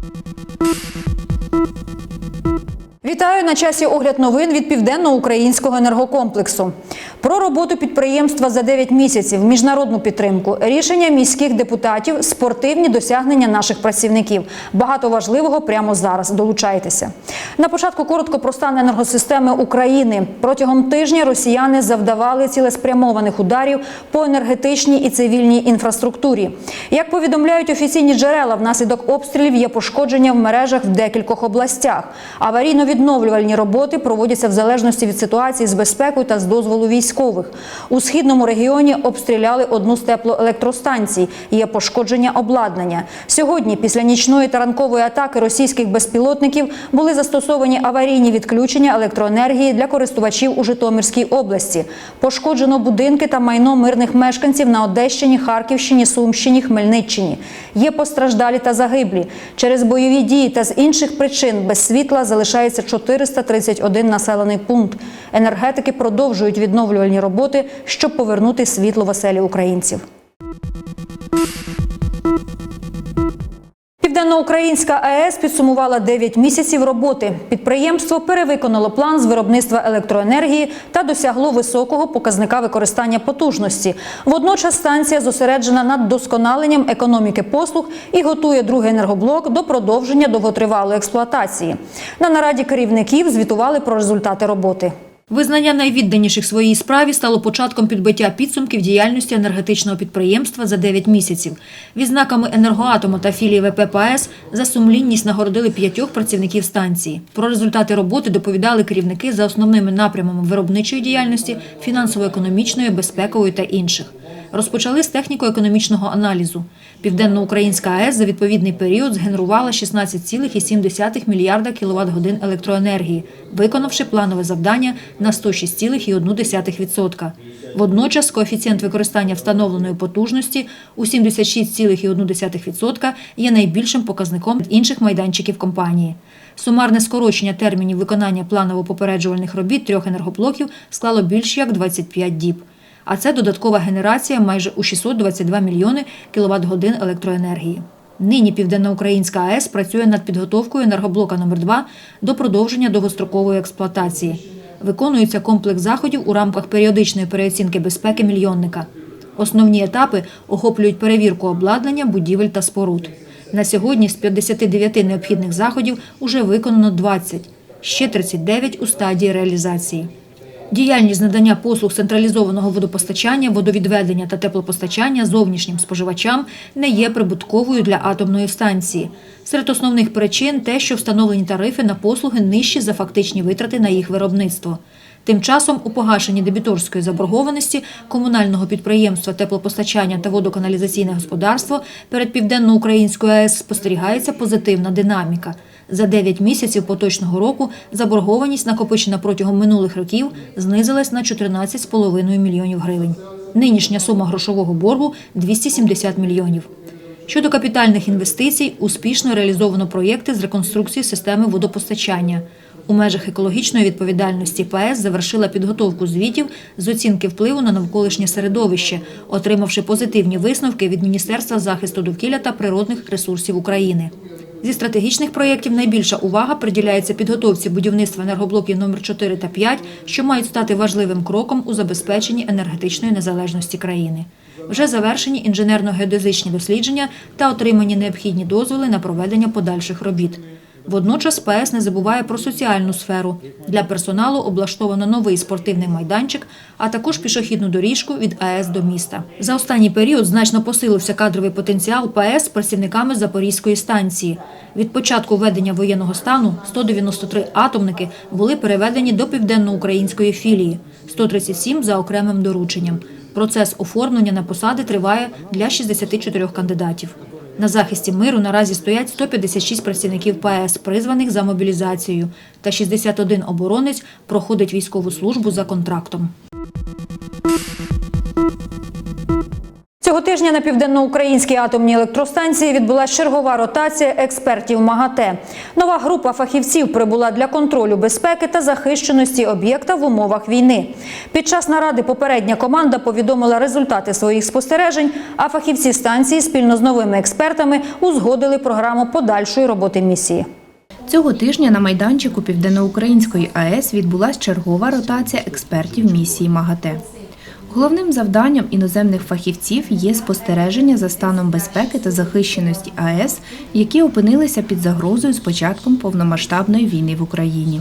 you Вітаю на часі огляд новин від південно-українського енергокомплексу. Про роботу підприємства за 9 місяців, міжнародну підтримку, рішення міських депутатів, спортивні досягнення наших працівників. Багато важливого прямо зараз. Долучайтеся. На початку коротко про стан енергосистеми України. Протягом тижня росіяни завдавали цілеспрямованих ударів по енергетичній і цивільній інфраструктурі. Як повідомляють офіційні джерела, внаслідок обстрілів є пошкодження в мережах в декількох областях. Аварійно-відновлювальні роботи проводяться в залежності від ситуації з безпекою та з дозволу військових. У східному регіоні обстріляли одну з теплоелектростанцій. Є пошкодження обладнання. Сьогодні, після нічної та ранкової атаки російських безпілотників, були застосовані аварійні відключення електроенергії для користувачів у Житомирській області. Пошкоджено будинки та майно мирних мешканців на Одещині, Харківщині, Сумщині, Хмельниччині. Є постраждалі та загиблі. Через бойові дії та з інших причин без світла залишається 431 населений пункт. Енергетики продовжують відновлювальні роботи, щоб повернути світло в оселі українців. Південноукраїнська АЕС підсумувала 9 місяців роботи. Підприємство перевиконало план з виробництва електроенергії та досягло високого показника використання потужності. Водночас станція зосереджена над досконаленням економіки послуг і готує другий енергоблок до продовження довготривалої експлуатації. На нараді керівників звітували про результати роботи. Визнання найвідданіших своїй справі стало початком підбиття підсумків діяльності енергетичного підприємства за 9 місяців. Відзнаками енергоатому та філії ВП ПАЕС за сумлінність нагородили п'ятьох працівників станції. Про результати роботи доповідали керівники за основними напрямами виробничої діяльності, фінансово-економічної, безпекової та інших. Розпочали з техніко-економічного аналізу. Південноукраїнська АЕС за відповідний період згенерувала 16,7 мільярда кіловат годин електроенергії, виконавши планове завдання на 106,1%. Водночас коефіцієнт використання встановленої потужності у 76,1% є найбільшим показником інших майданчиків компанії. Сумарне скорочення термінів виконання планово-попереджувальних робіт трьох енергоблоків склало більш як 25 діб. А це додаткова генерація майже у 622 мільйони кіловат годин електроенергії. Нині Південноукраїнська АЕС працює над підготовкою енергоблока номер 2 до продовження довгострокової експлуатації. Виконується комплекс заходів у рамках періодичної переоцінки безпеки мільйонника. Основні етапи охоплюють перевірку обладнання, будівель та споруд. На сьогодні з 59 необхідних заходів уже виконано 20, ще 39 у стадії реалізації. Діяльність надання послуг централізованого водопостачання, водовідведення та теплопостачання зовнішнім споживачам не є прибутковою для атомної станції. Серед основних причин те, що встановлені тарифи на послуги нижчі за фактичні витрати на їх виробництво. Тим часом у погашенні дебіторської заборгованості комунального підприємства теплопостачання та водоканалізаційне господарство перед Південноукраїнською АЕС спостерігається позитивна динаміка. За 9 місяців поточного року заборгованість, накопичена протягом минулих років, знизилась на 14,5 мільйонів гривень. Нинішня сума грошового боргу – 270 мільйонів. Щодо капітальних інвестицій, успішно реалізовано проєкти з реконструкції системи водопостачання. У межах екологічної відповідальності ПАЕС завершила підготовку звітів з оцінки впливу на навколишнє середовище, отримавши позитивні висновки від Міністерства захисту довкілля та природних ресурсів України. Зі стратегічних проєктів найбільша увага приділяється підготовці будівництва енергоблоків номер 4 та 5, що мають стати важливим кроком у забезпеченні енергетичної незалежності країни. Вже завершені інженерно-геодезичні дослідження та отримані необхідні дозволи на проведення подальших робіт. Водночас ПАЕС не забуває про соціальну сферу. Для персоналу облаштовано новий спортивний майданчик, а також пішохідну доріжку від АЕС до міста. За останній період значно посилився кадровий потенціал ПАЕС з працівниками Запорізької станції. Від початку введення воєнного стану 193 атомники були переведені до південноукраїнської філії, 137 за окремим дорученням. Процес оформлення на посади триває для 64 кандидатів. На захисті миру наразі стоять 156 працівників ПАЕС, призваних за мобілізацією, та 61 оборонець проходить військову службу за контрактом. Цього тижня на південноукраїнській атомній електростанції відбулася чергова ротація експертів МАГАТЕ. Нова група фахівців прибула для контролю безпеки та захищеності об'єкта в умовах війни. Під час наради попередня команда повідомила результати своїх спостережень, а фахівці станції спільно з новими експертами узгодили програму подальшої роботи місії. Цього тижня на майданчику Південноукраїнської АЕС відбулася чергова ротація експертів місії МАГАТЕ. Головним завданням іноземних фахівців є спостереження за станом безпеки та захищеності АЕС, які опинилися під загрозою з початком повномасштабної війни в Україні.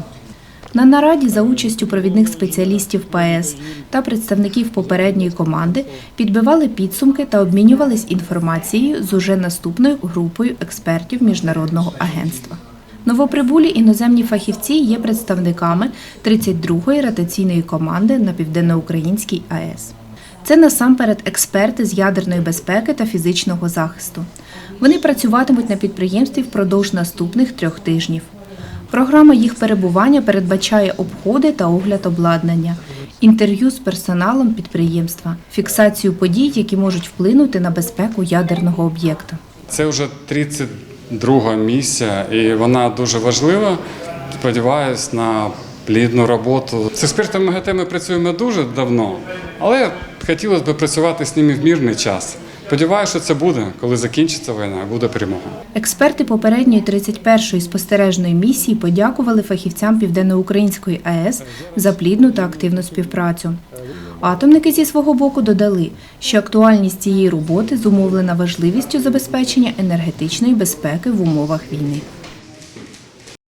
На нараді за участю провідних спеціалістів ПАЕС та представників попередньої команди підбивали підсумки та обмінювались інформацією з уже наступною групою експертів міжнародного агентства. Новоприбулі іноземні фахівці є представниками 32-ї ротаційної команди на південноукраїнській АЕС. Це насамперед експерти з ядерної безпеки та фізичного захисту. Вони працюватимуть на підприємстві впродовж наступних трьох тижнів. Програма їх перебування передбачає обходи та огляд обладнання, інтерв'ю з персоналом підприємства, фіксацію подій, які можуть вплинути на безпеку ядерного об'єкта. Це вже 32 місія, і вона дуже важлива. Сподіваюсь на плідну роботу. З експертами МГТ ми працюємо дуже давно, але хотілося б працювати з ними в мирний час. Сподіваюся, що це буде, коли закінчиться війна, буде перемога. Експерти попередньої 31-ї спостережної місії подякували фахівцям Південноукраїнської АЕС за плідну та активну співпрацю. Атомники зі свого боку додали, що актуальність цієї роботи зумовлена важливістю забезпечення енергетичної безпеки в умовах війни.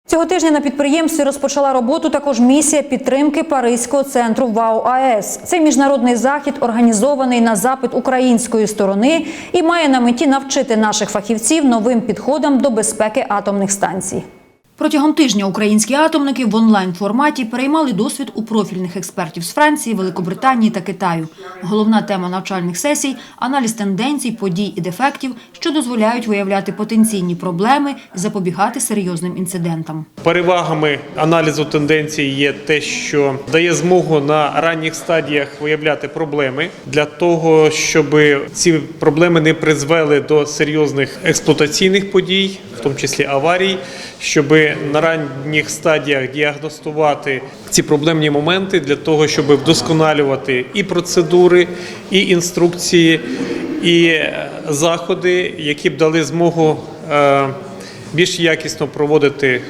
Цього тижня на підприємстві розпочала роботу також місія підтримки Паризького центру ВАУ АЕС. Це міжнародний захід, організований на запит української сторони і має на меті навчити наших фахівців новим підходам до безпеки атомних станцій. Протягом тижня українські атомники в онлайн форматі переймали досвід у профільних експертів з Франції, Великобританії та Китаю. Головна тема навчальних сесій аналіз тенденцій, подій і дефектів, що дозволяють виявляти потенційні проблеми і запобігати серйозним інцидентам. Перевагами аналізу тенденцій є те, що дає змогу на ранніх стадіях виявляти проблеми для того, щоб ці проблеми не призвели до серйозних експлуатаційних подій, в тому числі аварій, щоб на ранніх стадіях діагностувати ці проблемні моменти для того, щоб вдосконалювати і процедури, і інструкції, і е, заходи, які б дали змогу е, більш якісно проводити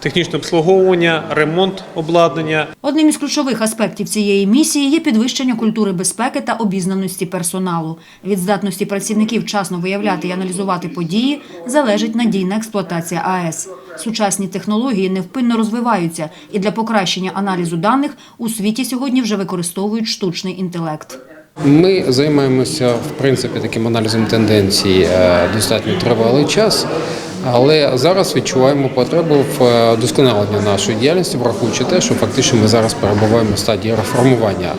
технічне обслуговування, ремонт обладнання. Одним із ключових аспектів цієї місії є підвищення культури безпеки та обізнаності персоналу. Від здатності працівників вчасно виявляти і аналізувати події залежить надійна експлуатація АЕС. Сучасні технології невпинно розвиваються, і для покращення аналізу даних у світі сьогодні вже використовують штучний інтелект. Ми займаємося в принципі таким аналізом тенденцій е, достатньо тривалий час, але зараз відчуваємо потребу в досконаленні нашої діяльності, враховуючи те, що фактично ми зараз перебуваємо в стадії реформування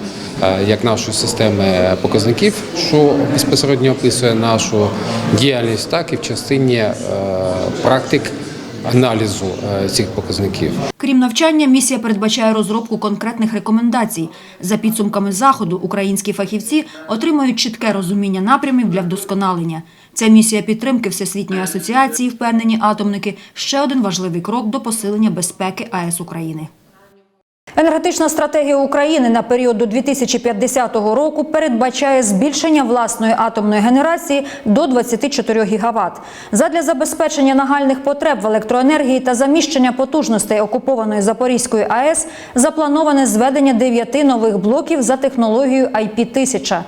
е, як нашої системи показників, що безпосередньо описує нашу діяльність, так і в частині е, практик аналізу е, цих показників. Крім навчання, місія передбачає розробку конкретних рекомендацій. За підсумками заходу, українські фахівці отримають чітке розуміння напрямів для вдосконалення. Ця місія підтримки Всесвітньої асоціації, впевнені атомники, ще один важливий крок до посилення безпеки АЕС України. Енергетична стратегія України на період до 2050 року передбачає збільшення власної атомної генерації до 24 гігават. Задля забезпечення нагальних потреб в електроенергії та заміщення потужностей окупованої Запорізької АЕС заплановане зведення 9 нових блоків за технологією IP-1000.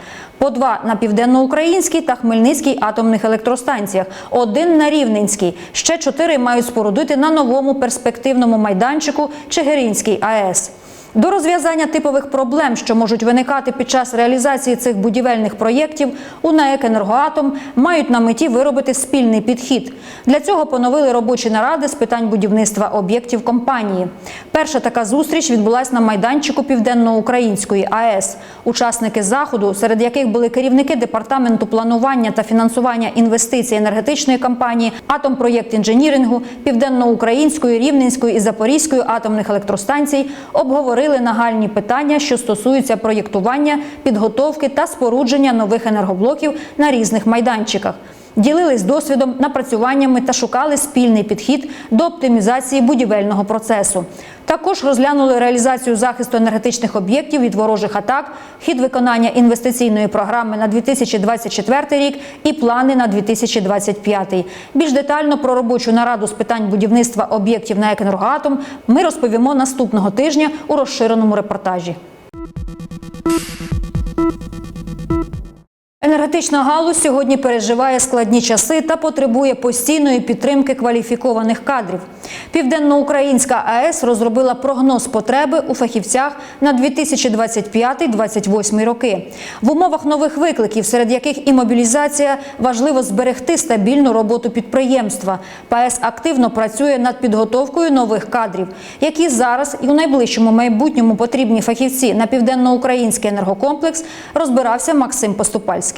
По два на південноукраїнській та Хмельницькій атомних електростанціях, один на Рівненській. Ще чотири мають спорудити на новому перспективному майданчику Чигиринській АЕС. До розв'язання типових проблем, що можуть виникати під час реалізації цих будівельних проєктів, у НАЕК «Енергоатом» мають на меті виробити спільний підхід. Для цього поновили робочі наради з питань будівництва об'єктів компанії. Перша така зустріч відбулась на майданчику Південноукраїнської АЕС. Учасники заходу, серед яких були керівники департаменту планування та фінансування інвестицій енергетичної компанії, Атомпроєкт інженірингу, Південноукраїнської, Рівненської і Запорізької атомних електростанцій, обговорили обговорили нагальні питання, що стосуються проєктування, підготовки та спорудження нових енергоблоків на різних майданчиках. Ділились досвідом, напрацюваннями та шукали спільний підхід до оптимізації будівельного процесу. Також розглянули реалізацію захисту енергетичних об'єктів від ворожих атак, хід виконання інвестиційної програми на 2024 рік і плани на 2025. Більш детально про робочу нараду з питань будівництва об'єктів на «Екенергоатом» ми розповімо наступного тижня у розширеному репортажі. Енергетична галузь сьогодні переживає складні часи та потребує постійної підтримки кваліфікованих кадрів. Південноукраїнська АЕС розробила прогноз потреби у фахівцях на 2025-2028 роки. В умовах нових викликів, серед яких і мобілізація, важливо зберегти стабільну роботу підприємства. ПАЕС активно працює над підготовкою нових кадрів, які зараз і у найближчому майбутньому потрібні фахівці на південноукраїнський енергокомплекс, розбирався Максим Поступальський.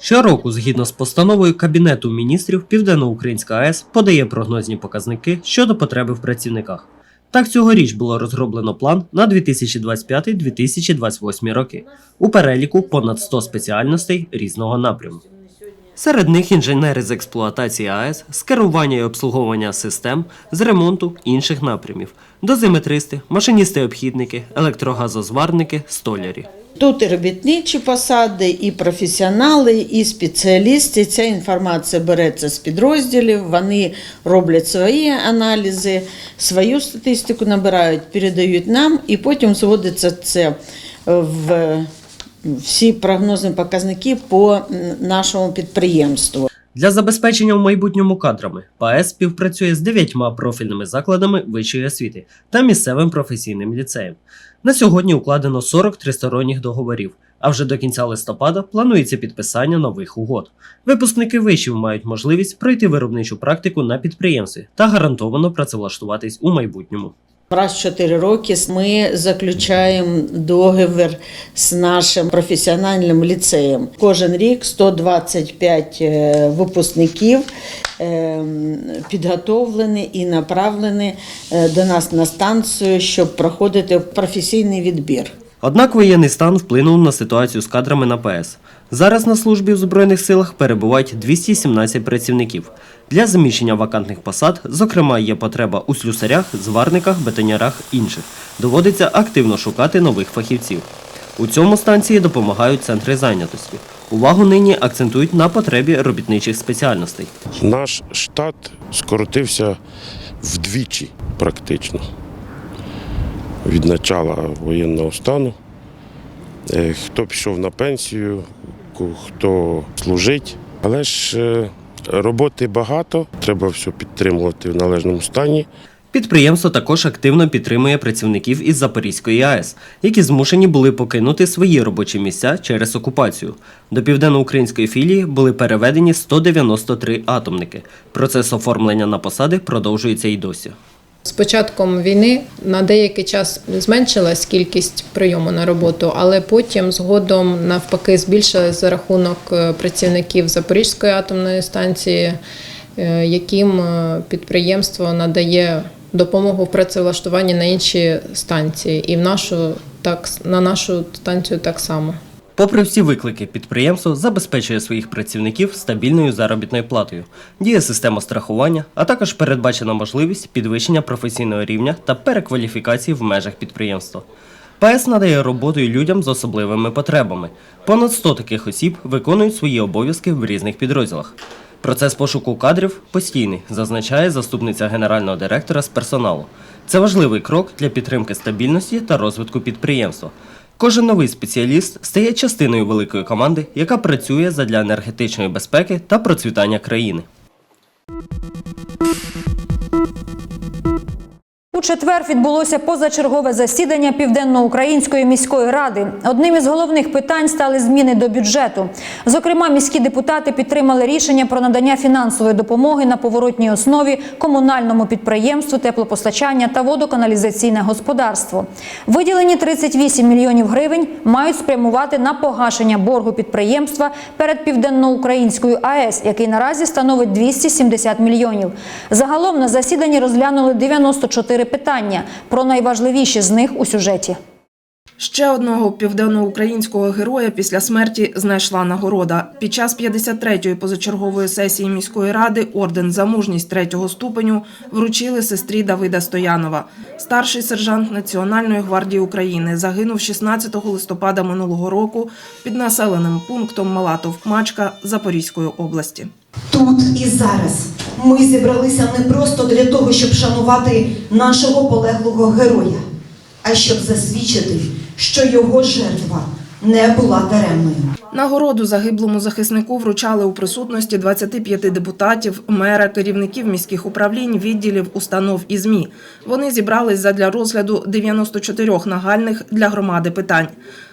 Щороку, згідно з постановою Кабінету міністрів, Південноукраїнська АЕС подає прогнозні показники щодо потреби в працівниках. Так, цьогоріч було розроблено план на 2025-2028 роки. У переліку понад 100 спеціальностей різного напряму. Серед них інженери з експлуатації АЕС, з керування і обслуговування систем, з ремонту інших напрямів, дозиметристи, машиністи-обхідники, електрогазозварники, столярі. Тут і робітничі посади, і професіонали, і спеціалісти. Ця інформація береться з підрозділів, вони роблять свої аналізи, свою статистику набирають, передають нам, і потім зводиться це в всі прогнозні показники по нашому підприємству. Для забезпечення в майбутньому кадрами ПАЕС співпрацює з дев'ятьма профільними закладами вищої освіти та місцевим професійним ліцеєм. На сьогодні укладено 40 тристоронніх договорів, а вже до кінця листопада планується підписання нових угод. Випускники вишів мають можливість пройти виробничу практику на підприємстві та гарантовано працевлаштуватись у майбутньому. Раз 4 роки ми заключаємо договір з нашим професіональним ліцеєм. Кожен рік 125 е, випускників е, підготовлені і направлені е, до нас на станцію, щоб проходити професійний відбір. Однак воєнний стан вплинув на ситуацію з кадрами на ПС. Зараз на службі в Збройних силах перебувають 217 працівників. Для заміщення вакантних посад, зокрема, є потреба у слюсарях, зварниках, бетонярах інших. Доводиться активно шукати нових фахівців. У цьому станції допомагають центри зайнятості. Увагу нині акцентують на потребі робітничих спеціальностей. Наш штат скоротився вдвічі практично від початку воєнного стану. Е, Хто пішов на пенсію, ку- хто служить. Але ж е, роботи багато, треба все підтримувати в належному стані. Підприємство також активно підтримує працівників із Запорізької АЕС, які змушені були покинути свої робочі місця через окупацію. До південноукраїнської філії були переведені 193 атомники. Процес оформлення на посади продовжується й досі. З початком війни на деякий час зменшилась кількість прийому на роботу, але потім згодом навпаки збільшилась за рахунок е, працівників Запорізької атомної станції, е, яким е, підприємство надає допомогу в працевлаштуванні на інші станції, і в нашу так на нашу станцію так само. Попри всі виклики, підприємство забезпечує своїх працівників стабільною заробітною платою, діє система страхування, а також передбачена можливість підвищення професійного рівня та перекваліфікації в межах підприємства. ПАЕС надає роботу й людям з особливими потребами. Понад 100 таких осіб виконують свої обов'язки в різних підрозділах. Процес пошуку кадрів постійний, зазначає заступниця генерального директора з персоналу. Це важливий крок для підтримки стабільності та розвитку підприємства. Кожен новий спеціаліст стає частиною великої команди, яка працює задля енергетичної безпеки та процвітання країни. У четвер відбулося позачергове засідання Південноукраїнської міської ради. Одним із головних питань стали зміни до бюджету. Зокрема, міські депутати підтримали рішення про надання фінансової допомоги на поворотній основі комунальному підприємству теплопостачання та водоканалізаційне господарство. Виділені 38 мільйонів гривень мають спрямувати на погашення боргу підприємства перед Південноукраїнською АЕС, який наразі становить 270 мільйонів. Загалом на засіданні розглянули 94 питання. Про найважливіші з них у сюжеті. Ще одного південноукраїнського героя після смерті знайшла нагорода. Під час 53-ї позачергової сесії міської ради орден за мужність третього ступеню вручили сестрі Давида Стоянова. Старший сержант Національної гвардії України загинув 16 листопада минулого року під населеним пунктом Малатов-Мачка Запорізької області. Тут і зараз ми зібралися не просто для того, щоб шанувати нашого полеглого героя, а щоб засвідчити, що його жертва не була даремною. Нагороду загиблому захиснику вручали у присутності 25 депутатів, мера, керівників міських управлінь, відділів, установ і ЗМІ. Вони зібрались задля розгляду 94 нагальних для громади питань.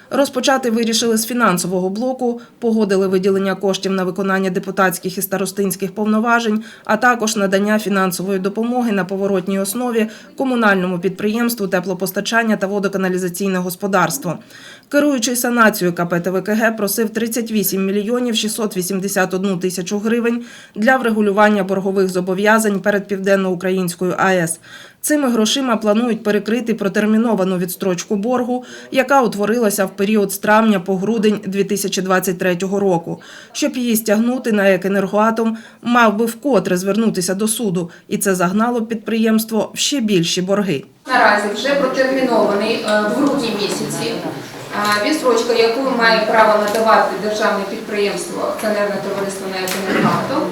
Розпочати вирішили з фінансового блоку, погодили виділення коштів на виконання депутатських і старостинських повноважень, а також надання фінансової допомоги на поворотній основі комунальному підприємству теплопостачання та водоканалізаційне господарство. Керуючий санацією КП ТВКГ просив 38 мільйонів 681 тисячу гривень для врегулювання боргових зобов'язань перед Південноукраїнською АЕС. Цими грошима планують перекрити протерміновану відстрочку боргу, яка утворилася в період з травня по грудень 2023 року. Щоб її стягнути, НАЕК «Енергоатом» мав би вкотре звернутися до суду, і це загнало підприємство в ще більші борги. Наразі вже протермінований е, в грудні місяці. е, Відстрочка, яку має право надавати державне підприємство акціонерне товариство «НЕК «Енергоатом»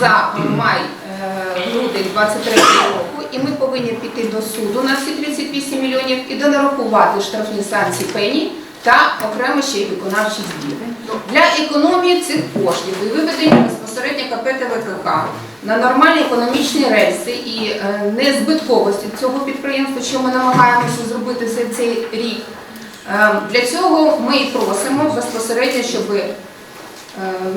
за май е, грудень 23 року, і ми повинні піти до суду на ці 38 мільйонів і донарахувати штрафні санкції пені та окремо ще й виконавчі збір. Для економії цих коштів і виведення безпосередньо КП ТВКК на нормальні економічні рельси і е, незбитковості цього підприємства, що ми намагаємося зробити за цей рік. Е, Для цього ми і просимо безпосередньо, щоб е,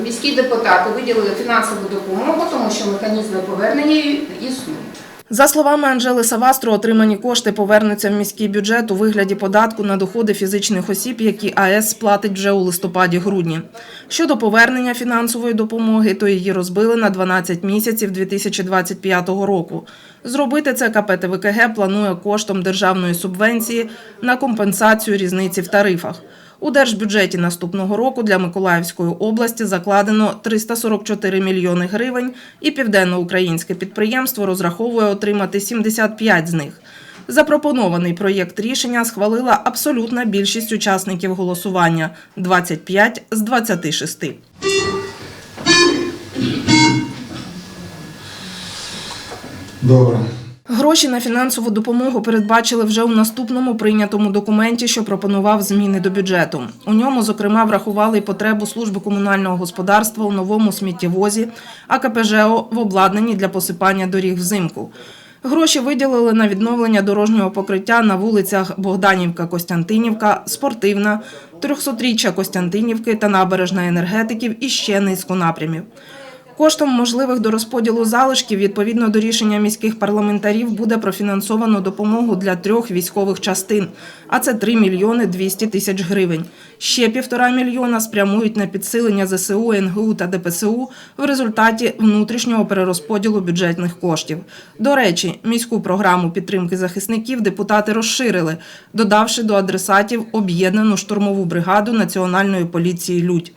міські депутати виділили фінансову допомогу, тому що механізми повернення існують. За словами Анжели Савастро, отримані кошти повернуться в міський бюджет у вигляді податку на доходи фізичних осіб, які АЕС сплатить вже у листопаді-грудні. Щодо повернення фінансової допомоги, то її розбили на 12 місяців 2025 року. Зробити це КП ТВКГ планує коштом державної субвенції на компенсацію різниці в тарифах. У держбюджеті наступного року для Миколаївської області закладено 344 мільйони гривень, і південноукраїнське підприємство розраховує отримати 75 з них. Запропонований проєкт рішення схвалила абсолютна більшість учасників голосування 25 з 26. Добре. Гроші на фінансову допомогу передбачили вже у наступному прийнятому документі, що пропонував зміни до бюджету. У ньому, зокрема, врахували й потребу служби комунального господарства у новому сміттєвозі, а КПЖО в обладнанні для посипання доріг взимку. Гроші виділили на відновлення дорожнього покриття на вулицях Богданівка, Костянтинівка, Спортивна, 300-річчя Костянтинівки та набережна енергетиків і ще низку напрямів. Коштом можливих до розподілу залишків відповідно до рішення міських парламентарів буде профінансовано допомогу для трьох військових частин, а це 3 мільйони 200 тисяч гривень. Ще півтора мільйона спрямують на підсилення ЗСУ, НГУ та ДПСУ в результаті внутрішнього перерозподілу бюджетних коштів. До речі, міську програму підтримки захисників депутати розширили, додавши до адресатів об'єднану штурмову бригаду Національної поліції Людь.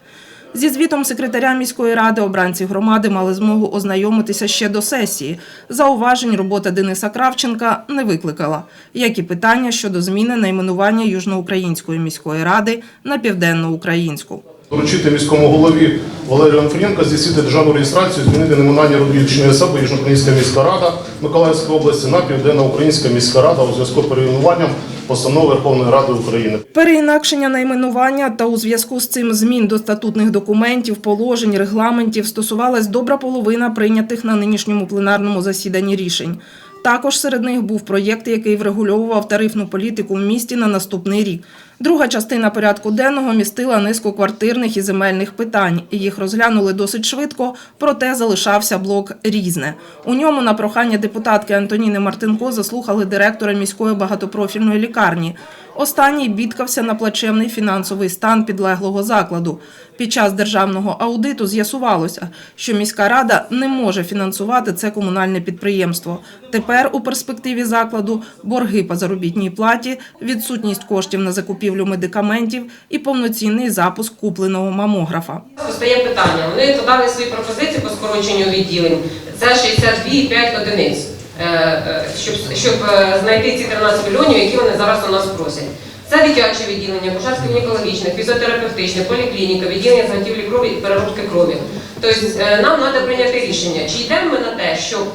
Зі звітом секретаря міської ради обранці громади мали змогу ознайомитися ще до сесії. Зауважень робота Дениса Кравченка не викликала, як і питання щодо зміни найменування Южноукраїнської міської ради на південноукраїнську. Доручити міському голові Валерію Анфрієнка здійснити державну реєстрацію, змінити найменування юридичної особи Южноукраїнська міська рада Миколаївської області на Південноукраїнська міська рада у зв'язку з перейменуванням постанови Верховної Ради України. Переінакшення найменування та у зв'язку з цим змін до статутних документів, положень, регламентів стосувалась добра половина прийнятих на нинішньому пленарному засіданні рішень. Також серед них був проєкт, який врегульовував тарифну політику в місті на наступний рік. Друга частина порядку денного містила низку квартирних і земельних питань. Їх розглянули досить швидко, проте залишався блок різне. У ньому на прохання депутатки Антоніни Мартинко заслухали директора міської багатопрофільної лікарні. Останній бідкався на плачевний фінансовий стан підлеглого закладу. Під час державного аудиту з'ясувалося, що міська рада не може фінансувати це комунальне підприємство. Тепер у перспективі закладу борги по заробітній платі, відсутність коштів на закупівлю медикаментів і повноцінний запуск купленого мамографа. Постає питання. Вони подали свої пропозиції по скороченню відділень. Це 62,5 одиниць, щоб, щоб е, знайти ці 13 мільйонів, які вони зараз у нас просять. Це дитяче відділення, кушарське гінекологічне, фізіотерапевтичне, поліклініка, відділення заготівлі крові і переробки крові. Тобто е, нам треба прийняти рішення, чи йдемо ми на те, щоб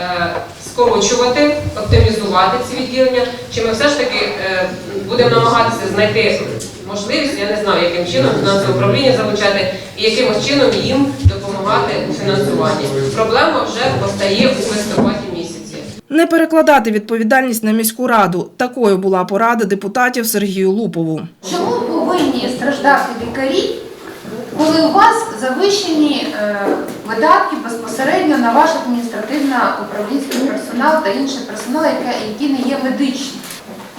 е, скорочувати, оптимізувати ці відділення, чи ми все ж таки е, будемо намагатися знайти можливість, я не знаю, яким чином фінансове управління залучати і якимось чином їм допомагати у фінансуванні. Проблема вже постає у листопаді. Не перекладати відповідальність на міську раду. Такою була порада депутатів Сергію Лупову. Чому повинні страждати лікарі, коли у вас завищені е, видатки безпосередньо на ваш адміністративно-управлінський персонал та інший персонал, які не є медичним?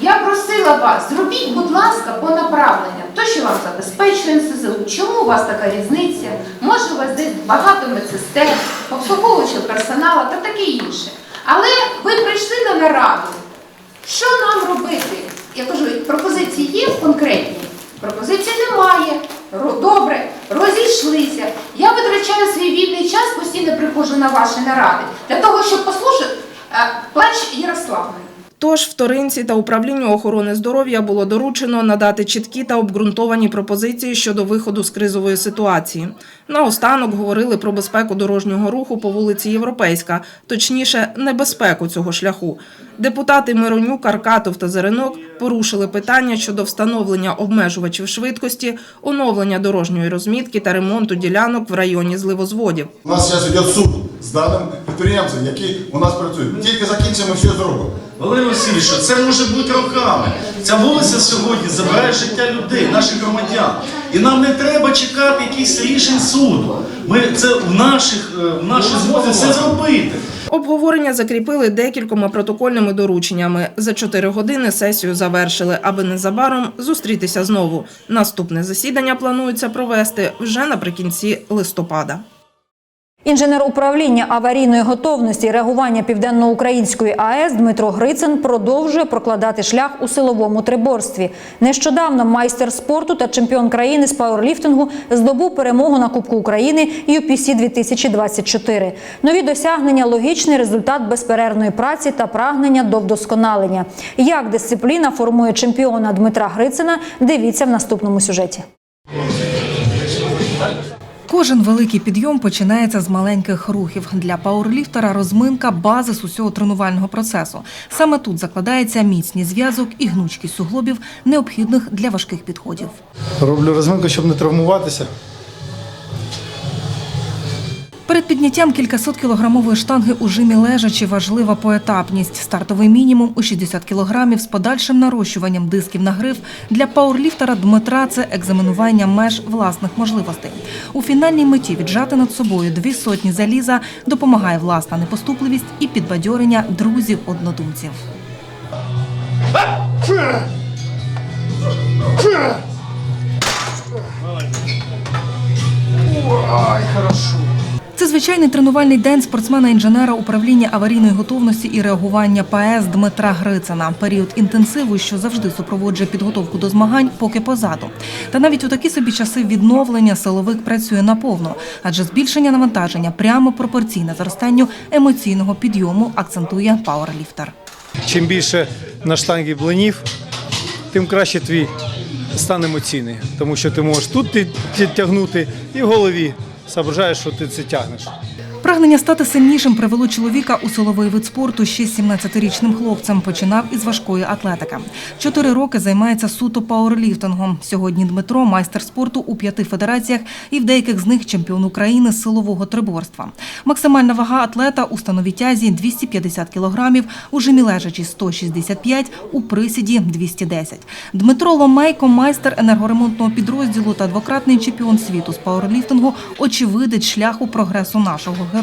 Я просила вас, зробіть, будь ласка, по направленням. То, що вам забезпечує НСЗУ, чому у вас така різниця? Може, у вас десь багато медсестер, обслуговуючого персоналу та таке інше. Але ви прийшли на нараду. Що нам робити? Я кажу, пропозиції є конкретні? Пропозицій немає. Добре, розійшлися. Я витрачаю свій вільний час, постійно приходжу на ваші наради для того, щоб послухати е, плач Ярославної. Тож вторинці та управлінню охорони здоров'я було доручено надати чіткі та обґрунтовані пропозиції щодо виходу з кризової ситуації. Наостанок говорили про безпеку дорожнього руху по вулиці Європейська, точніше, небезпеку цього шляху. Депутати Миронюк, Аркатов та Зеренок порушили питання щодо встановлення обмежувачів швидкості, оновлення дорожньої розмітки та ремонту ділянок в районі зливозводів. У нас зараз йде суд з даним підприємцем, який у нас працює. Тільки закінчимо все зробимо. Валерій Васильович, це може бути роками. Ця вулиця сьогодні забирає життя людей, наших громадян. І нам не треба чекати якихось рішень суду. Ми це в наших е, в нашій змозі все зробити. Обговорення закріпили декількома протокольними дорученнями. За чотири години сесію завершили, аби незабаром зустрітися знову. Наступне засідання планується провести вже наприкінці листопада. Інженер управління аварійної готовності і реагування Південноукраїнської АЕС Дмитро Грицин продовжує прокладати шлях у силовому триборстві. Нещодавно майстер спорту та чемпіон країни з пауерліфтингу здобув перемогу на Кубку України UPC 2024. Нові досягнення логічний результат безперервної праці та прагнення до вдосконалення. Як дисципліна формує чемпіона Дмитра Грицина? Дивіться в наступному сюжеті. Кожен великий підйом починається з маленьких рухів. Для пауерліфтера розминка базис усього тренувального процесу. Саме тут закладається міцний зв'язок і гнучкість суглобів, необхідних для важких підходів. Роблю розминку, щоб не травмуватися. Перед підняттям кількасот кілограмової штанги у жимі лежачі важлива поетапність. Стартовий мінімум у 60 кілограмів з подальшим нарощуванням дисків на гриф. Для пауерліфтера Дмитра це екзаменування меж власних можливостей. У фінальній меті віджати над собою дві сотні заліза допомагає власна непоступливість і підбадьорення друзів-однодумців. Ай, хорошо. Це звичайний тренувальний день спортсмена-інженера управління аварійної готовності і реагування ПАЕС Дмитра Грицина. Період інтенсиву, що завжди супроводжує підготовку до змагань, поки позаду. Та навіть у такі собі часи відновлення силовик працює наповно, адже збільшення навантаження прямо пропорційне зростанню емоційного підйому, акцентує пауерліфтер. Чим більше на штангі блинів, тим краще твій стан емоційний, тому що ти можеш тут ти- ти тягнути і в голові соображаєш, що ти це тягнеш. Прагнення стати сильнішим привело чоловіка у силовий вид спорту ще з 17-річним хлопцем. Починав із важкої атлетики. Чотири роки займається суто пауерліфтингом. Сьогодні Дмитро майстер спорту у п'яти федераціях і в деяких з них чемпіон України з силового триборства. Максимальна вага атлета у становій тязі 250 кілограмів, у жимі лежачі 165, у присіді 210. Дмитро Ломейко, майстер енергоремонтного підрозділу та двократний чемпіон світу з пауерліфтингу, очевидець шляху прогресу нашого героя.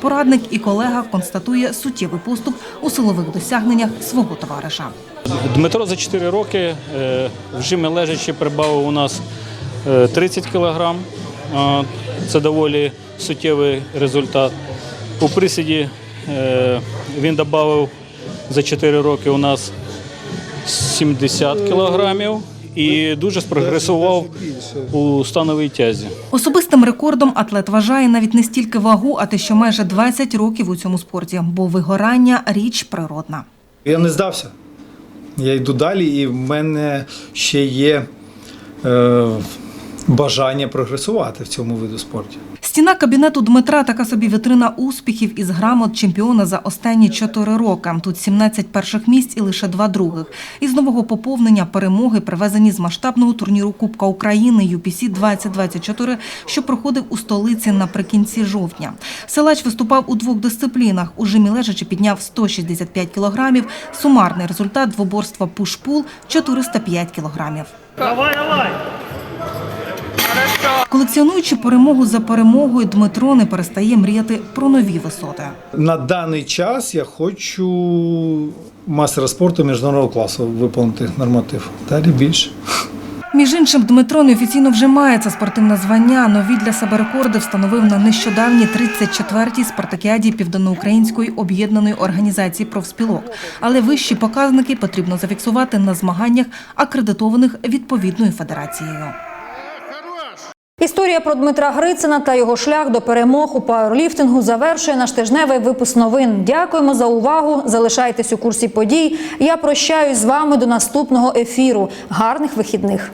Порадник і колега констатує суттєвий поступ у силових досягненнях свого товариша. Дмитро за 4 роки е, в жимі лежачи прибавив у нас е, 30 кг. Це доволі суттєвий результат. У присіді е, він додав за 4 роки у нас 70 кг і дуже спрогресував у становій тязі. Особистим рекордом атлет вважає навіть не стільки вагу, а те, що майже 20 років у цьому спорті, бо вигорання річ природна. Я не здався. Я йду далі, і в мене ще є е, бажання прогресувати в цьому виду спорту. Стіна кабінету Дмитра така собі вітрина успіхів із грамот чемпіона за останні чотири роки. Тут 17 перших місць і лише два других. Із нового поповнення перемоги привезені з масштабного турніру Кубка України UPC 2024, що проходив у столиці наприкінці жовтня. Силач виступав у двох дисциплінах. У жимі лежачи підняв 165 кілограмів. Сумарний результат двоборства пуш-пул 405 кілограмів. Давай, давай! Колекціонуючи перемогу за перемогою, Дмитро не перестає мріяти про нові висоти. На даний час я хочу мастера спорту міжнародного класу виконати норматив. Далі більше. Між іншим, Дмитро неофіційно вже має це спортивне звання. Нові для себе рекорди встановив на нещодавній 34-й спартакіаді Південноукраїнської об'єднаної організації профспілок. Але вищі показники потрібно зафіксувати на змаганнях, акредитованих відповідною федерацією. Історія про Дмитра Грицина та його шлях до перемог у пауерліфтингу завершує наш тижневий випуск новин. Дякуємо за увагу. Залишайтесь у курсі подій. Я прощаюсь з вами до наступного ефіру. Гарних вихідних.